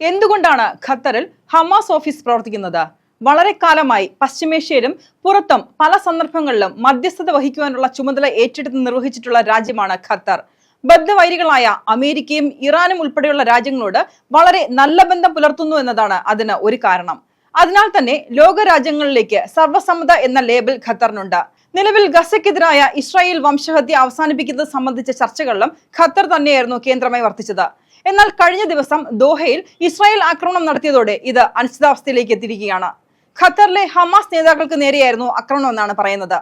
എന്തുകൊണ്ടാണ് ഖത്തറിൽ Hamas office പ്രവർത്തിക്കുന്നത്? വളരെ കാലമായി പശ്ചിമേഷ്യയിലും പുറത്തും പല സന്ദർഭങ്ങളിലും മധ്യസ്ഥത വഹിക്കുവാനുള്ള ചുമതല ഏറ്റെടുത്ത് നിർവഹിച്ചിട്ടുള്ള രാജ്യമാണ് ഖത്തർ. ബദ്ധവൈരികളായ അമേരിക്കയും ഇറാനും ഉൾപ്പെടെയുള്ള രാജ്യങ്ങളോട് വളരെ നല്ല ബന്ധം പുലർത്തുന്നു എന്നതാണ് അതിന് ഒരു കാരണം. അതിനാൽ തന്നെ ലോകരാജ്യങ്ങളിലേക്ക് സർവസമ്മത എന്ന ലേബൽ ഖത്തറിനുണ്ട്. നിലവിൽ ഗസയ്ക്കെതിരായ ഇസ്രായേൽ വംശഹത്യ അവസാനിപ്പിക്കുന്നത് സംബന്ധിച്ച ചർച്ചകളിലും ഖത്തർ തന്നെയായിരുന്നു കേന്ദ്രമായി വർത്തിച്ചത്. എന്നാൽ കഴിഞ്ഞ ദിവസം ദോഹയിൽ ഇസ്രായേൽ ആക്രമണം നടത്തിയതോടെ ഇത് അനിശ്ചിതാവസ്ഥയിലേക്ക് എത്തിയിരിക്കുകയാണ്. ഖത്തറിലെ ഹമാസ് നേതാക്കൾക്ക് നേരെയായിരുന്നു ആക്രമണം എന്നാണ് പറയുന്നത്.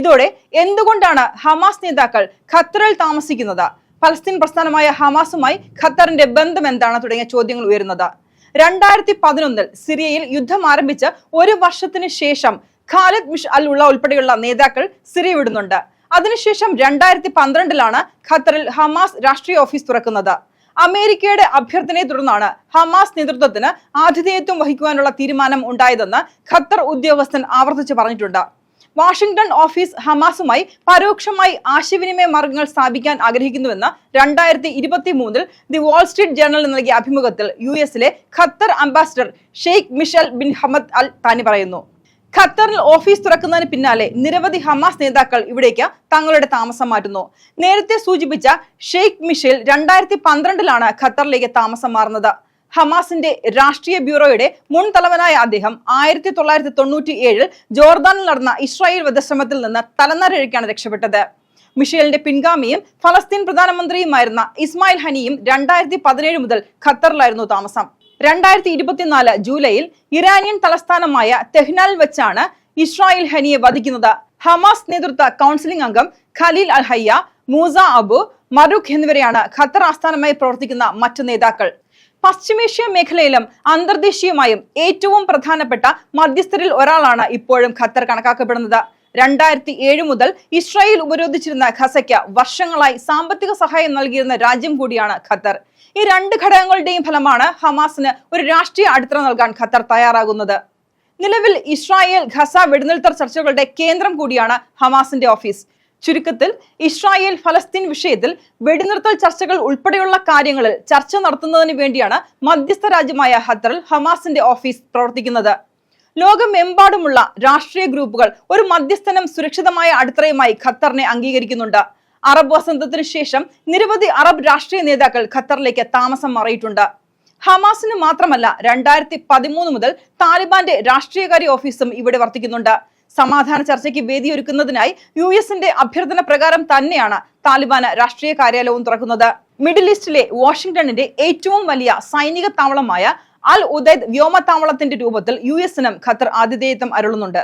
ഇതോടെ എന്തുകൊണ്ടാണ് ഹമാസ് നേതാക്കൾ ഖത്തറിൽ താമസിക്കുന്നത്? ഫലസ്തീൻ പ്രസ്ഥാനമായ ഹമാസുമായി ഖത്തറിന്റെ ബന്ധം എന്താണ് തുടങ്ങിയ ചോദ്യങ്ങൾ ഉയരുന്നത്. രണ്ടായിരത്തി പതിനൊന്നിൽ സിറിയയിൽ യുദ്ധം ആരംഭിച്ച് ഒരു വർഷത്തിന് ശേഷം ഖാലിദ് മിഷ് അൽ ഉള്ള ഉൾപ്പെടെയുള്ള നേതാക്കൾ സിറിയ വിടുന്നുണ്ട്. അതിനുശേഷം രണ്ടായിരത്തി പന്ത്രണ്ടിലാണ് ഖത്തറിൽ ഹമാസ് രാഷ്ട്രീയ ഓഫീസ് തുറക്കുന്നത്. അമേരിക്കയുടെ അഭ്യർത്ഥനയെ തുടർന്നാണ് ഹമാസ് നേതൃത്വത്തിന് ആതിഥേയത്വം വഹിക്കുവാനുള്ള തീരുമാനം ഉണ്ടായതെന്ന് ഖത്തർ ഉദ്യോഗസ്ഥൻ ആവർത്തിച്ച് പറഞ്ഞിട്ടുണ്ട്. വാഷിംഗ്ടൺ ഓഫീസ് ഹമാസുമായി പരോക്ഷമായി ആശയവിനിമയ മാർഗങ്ങൾ സ്ഥാപിക്കാൻ ആഗ്രഹിക്കുന്നുവെന്ന് രണ്ടായിരത്തി ഇരുപത്തി മൂന്നിൽ ദി വാൾ സ്ട്രീറ്റ് ജേർണലിൽ നൽകിയ അഭിമുഖത്തിൽ യു എസിലെ Qatar ambassador Sheikh Meshal bin Hamad Al Thani പറയുന്നു. ഖത്തറിൽ ഓഫീസ് തുറക്കുന്നതിന് പിന്നാലെ നിരവധി ഹമാസ് നേതാക്കൾ ഇവിടേക്ക് തങ്ങളുടെ താമസം മാറ്റുന്നു. നേരത്തെ സൂചിപ്പിച്ച ഷെയ്ഖ് മിഷേൽ രണ്ടായിരത്തി പന്ത്രണ്ടിലാണ് ഖത്തറിലേക്ക് താമസം മാറുന്നത്. ഹമാസിന്റെ രാഷ്ട്രീയ ബ്യൂറോയുടെ മുൻ തലവനായ അദ്ദേഹം ആയിരത്തി തൊള്ളായിരത്തി തൊണ്ണൂറ്റി ഏഴിൽ ജോർദാനിൽ നടന്ന ഇസ്രായേൽ വധശ്രമത്തിൽ നിന്ന് തലനരഴിക്കാണ് രക്ഷപ്പെട്ടത്. മിഷേലിന്റെ പിൻഗാമിയും ഫലസ്തീൻ പ്രധാനമന്ത്രിയുമായിരുന്ന ഇസ്മായിൽ ഹനിയും രണ്ടായിരത്തി പതിനേഴ് മുതൽ ഖത്തറിലായിരുന്നു താമസം. രണ്ടായിരത്തി ഇരുപത്തിനാല് ജൂലൈയിൽ ഇറാനിയൻ തലസ്ഥാനമായ തെഹ്നാൽ വെച്ചാണ് ഇസ്രായേൽ ഹനിയെ വധിക്കുന്നത്. ഹമാസ് നേതൃത്വ കൗൺസിലിംഗ് അംഗം ഖലീൽ അൽ ഹയ്യ മൂസ അബു മറുഖ് എന്നിവരെയാണ് ഖത്തർ ആസ്ഥാനമായി പ്രവർത്തിക്കുന്ന മറ്റ് നേതാക്കൾ. പശ്ചിമേഷ്യ മേഖലയിലും അന്തർദേശീയമായും ഏറ്റവും പ്രധാനപ്പെട്ട മധ്യസ്ഥരിൽ ഒരാളാണ് ഇപ്പോഴും ഖത്തർ കണക്കാക്കപ്പെടുന്നത്. രണ്ടായിരത്തി ഏഴ് മുതൽ ഇസ്രായേൽ ഉപരോധിച്ചിരുന്ന ഖസയ്ക്ക് വർഷങ്ങളായി സാമ്പത്തിക സഹായം നൽകിയിരുന്ന രാജ്യം കൂടിയാണ് ഖത്തർ. ഈ രണ്ട് ഘടകങ്ങളുടെയും ഫലമാണ് ഹമാസിന് ഒരു രാഷ്ട്രീയ അടിത്തറ നൽകാൻ ഖത്തർ തയ്യാറാകുന്നത്. നിലവിൽ ഇസ്രായേൽ ഖസ വെടിനിർത്തൽ ചർച്ചകളുടെ കേന്ദ്രം കൂടിയാണ് ഹമാസിന്റെ ഓഫീസ്. ചുരുക്കത്തിൽ ഇസ്രായേൽ ഫലസ്തീൻ വിഷയത്തിൽ വെടിനിർത്തൽ ചർച്ചകൾ ഉൾപ്പെടെയുള്ള കാര്യങ്ങളിൽ ചർച്ച നടത്തുന്നതിന് വേണ്ടിയാണ് മധ്യസ്ഥ രാജ്യമായ ഖത്തറിൽ ഹമാസിന്റെ ഓഫീസ് പ്രവർത്തിക്കുന്നത്. ലോകമെമ്പാടുമുള്ള രാഷ്ട്രീയ ഗ്രൂപ്പുകൾ ഒരു മധ്യസ്ഥനം സുരക്ഷിതമായ അടിത്തറയുമായി ഖത്തറിനെ അംഗീകരിക്കുന്നുണ്ട്. അറബ് വസന്തത്തിന് ശേഷം നിരവധി അറബ് രാഷ്ട്രീയ നേതാക്കൾ ഖത്തറിലേക്ക് താമസം മാറിയിട്ടുണ്ട്. ഹമാസിന് മാത്രമല്ല രണ്ടായിരത്തി പതിമൂന്ന് മുതൽ താലിബാന്റെ രാഷ്ട്രീയകാര്യ ഓഫീസും ഇവിടെ വർത്തിക്കുന്നുണ്ട്. സമാധാന ചർച്ചയ്ക്ക് വേദിയൊരുക്കുന്നതിനായി യു എസിന്റെ അഭ്യർത്ഥന പ്രകാരം തന്നെയാണ് താലിബാന് രാഷ്ട്രീയ കാര്യാലയവും തുറക്കുന്നത്. മിഡിൽ ഈസ്റ്റിലെ വാഷിംഗ്ടണിന്റെ ഏറ്റവും വലിയ സൈനിക താവളമായ അൽ ഉദൈദ് വ്യോമതാവളത്തിന്റെ രൂപത്തിൽ യു എസിനും ഖത്തർ ആതിഥേയത്വം അരുളുന്നുണ്ട്.